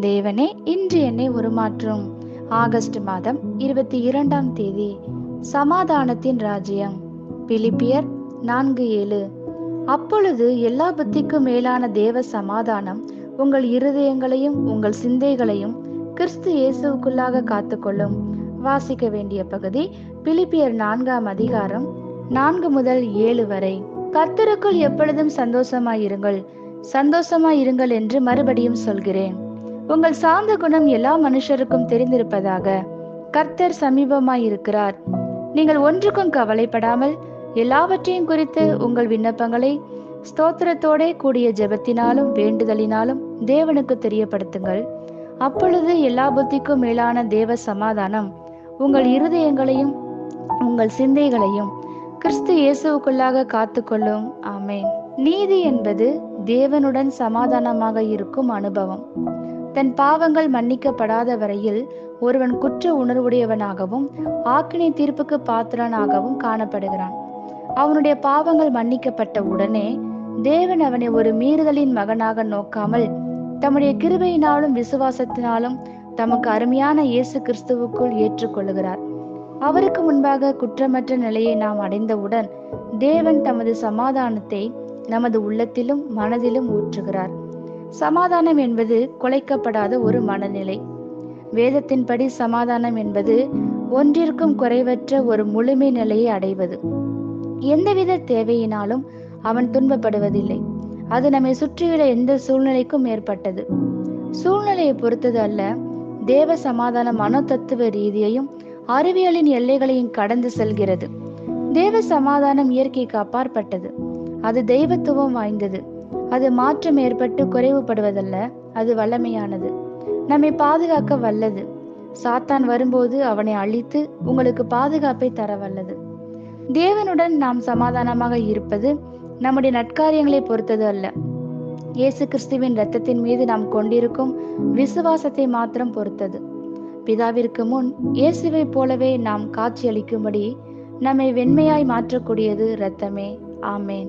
தேவனே இன்று என்னை உருமாற்றும். ஆகஸ்ட் மாதம் இருபத்தி இரண்டாம் தேதி சமாதானத்தின் ராஜ்யம். பிலிப்பியர் நான்கு ஏழு. அப்பொழுது எல்லா புத்திக்கும் மேலான தேவ சமாதானம் உங்கள் இருதயங்களையும் உங்கள் சிந்தைகளையும் கிறிஸ்து இயேசுவுக்குள்ளாக காத்துக்கொள்ளும். வாசிக்க வேண்டிய பகுதி பிலிப்பியர் நான்காம் அதிகாரம் நான்கு முதல் ஏழு வரை. கர்த்தருக்குள் எப்பொழுதும் சந்தோஷமாயிருங்கள். சந்தோஷமாயிருங்கள் என்று மறுபடியும் சொல்கிறேன். உங்கள் சார்ந்த குணம் எல்லா மனுஷருக்கும் தெரிந்திருப்பதாக கர்த்தர் சமீபமாயிருக்கிறார். நீங்கள் ஒன்றுக்கும் கவலைப்படாமல் எல்லாவற்றையும் குறித்து உங்கள் விண்ணப்பங்களை ஸ்தோத்திரத்தோட கூடிய ஜெபத்தினாலும் வேண்டுதலினாலும் தேவனுக்கு தெரியப்படுத்துங்கள். அப்பொழுது எல்லா புத்திக்கும் மேலான தேவ சமாதானம் உங்கள் இருதயங்களையும் உங்கள் சிந்தைகளையும் கிறிஸ்து இயேசுவுக்குள்ளாக காத்துக்கொள்ளும். ஆமேன். நீதி என்பது தேவனுடன் சமாதானமாக இருக்கும் அனுபவம். தன் பாவங்கள் மன்னிக்கப்படாத வரையில் ஒருவன் குற்ற உணர்வுடையவனாகவும் ஆக்கினை தீர்ப்புக்கு பாத்திரனாகவும் காணப்படுகிறான். அவனுடைய பாவங்கள் மன்னிக்கப்பட்ட உடனே தேவன் அவனை ஒரு மீறுதலின் மகனாக நோக்காமல் தம்முடைய கிருபையினாலும் விசுவாசத்தினாலும் தமக்கு அருமையான இயேசு கிறிஸ்துவுக்குள் ஏற்றுக்கொள்ளுகிறார். அவருக்கு முன்பாக குற்றமற்ற நிலையை நாம் அடைந்தவுடன் தேவன் தமது சமாதானத்தை நமது உள்ளத்திலும் மனதிலும் ஊற்றுகிறார். சமாதானம் என்பது குலைக்கப்படாத ஒரு மனநிலை. வேதத்தின்படி சமாதானம் என்பது ஒன்றிற்கும் குறைவற்ற ஒரு முழுமை நிலையை அடைவது. எந்தவித தேவையினாலும் அவன் துன்பப்படுவதில்லை. அது நம்மை சுற்றியுள்ள எந்த சூழ்நிலைக்கும் ஏற்பட்டது. சூழ்நிலையை பொறுத்தது அல்ல தேவ சமாதான மனோ தத்துவ ரீதியையும் அறிவியலின் எல்லைகளையும் கடந்து செல்கிறது. தேவ சமாதானம் இயற்கைக்கு அப்பாற்பட்டது. அது தெய்வத்துவம் வாய்ந்தது. அது மாற்றம் ஏற்பட்டு குறைவுபடுவதல்ல அது வல்லமையானது. நம்மை பாதுகாக்க வல்லது. சாத்தான் வரும்போது அவனை அழித்து உங்களுக்கு பாதுகாப்பை தர வல்லது. தேவனுடன் நாம் சமாதானமாக இருப்பது நம்முடைய நட்காரியங்களை பொறுத்தது அல்ல. இயேசு கிறிஸ்துவின் இரத்தத்தின் மீது நாம் கொண்டிருக்கும் விசுவாசத்தை மாத்திரம் பொறுத்தது. பிதாவிற்கு முன் இயேசுவை போலவே நாம் காட்சியளிக்கும்படி நம்மை வெண்மையாய் மாற்றக்கூடியது இரத்தமே. ஆமேன்.